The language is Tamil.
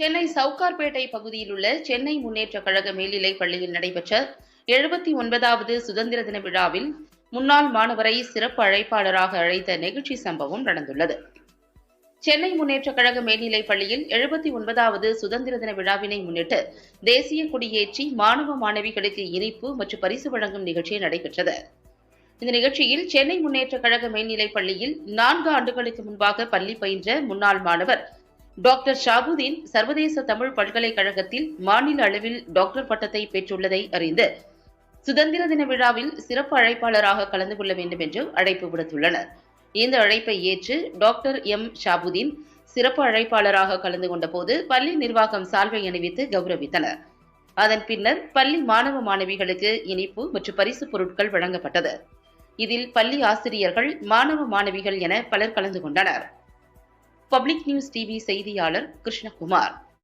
சென்னை சவுகார்பேட்டை பகுதியில் உள்ள சென்னை முன்னேற்ற கழக மேல்நிலை பள்ளியில் நடைபெற்ற எழுபத்தி ஒன்பதாவது சுதந்திர தின விழாவில் முன்னாள் மாணவரை சிறப்பு அழைப்பாளராக அழைத்த நிகழ்ச்சி சம்பவம் நடந்துள்ளது. சென்னை முன்னேற்ற கழக மேல்நிலைப் பள்ளியில் எழுபத்தி ஒன்பதாவது சுதந்திர தின விழாவினை முன்னிட்டு தேசிய கொடியேற்றி மாணவ மாணவிகளுக்கு இனிப்பு மற்றும் பரிசு வழங்கும் நிகழ்ச்சி நடைபெற்றது. இந்த நிகழ்ச்சியில் சென்னை முன்னேற்ற கழக மேல்நிலைப் பள்ளியில் நான்கு ஆண்டுகளுக்கு முன்பாக பள்ளி பயின்ற முன்னாள் மாணவர் டாக்டர் ஷாபுதீன் சர்வதேச தமிழ் பல்கலைக்கழகத்தில் மாநில அளவில் டாக்டர் பட்டத்தை பெற்றுள்ளதை அறிந்து சுதந்திர தின விழாவில் சிறப்பு அழைப்பாளராக கலந்து கொள்ள வேண்டும் என்று அழைப்பு விடுத்துள்ளனர். இந்த அழைப்பை ஏற்று டாக்டர் எம். ஷாபுதீன் சிறப்பு அழைப்பாளராக கலந்து கொண்டபோது பள்ளி நிர்வாகம் சால்வை அணிவித்து கௌரவித்தனர். அதன் பின்னர் பள்ளி மாணவ மாணவிகளுக்கு இனிப்பு மற்றும் பரிசு பொருட்கள் வழங்கப்பட்டது. இதில் பள்ளி ஆசிரியர்கள் மாணவ மாணவிகள் என பலர் கலந்து கொண்டனர். பப்ளிக் நியூஸ் டிவி செய்தியாளர் கிருஷ்ணகுமார்.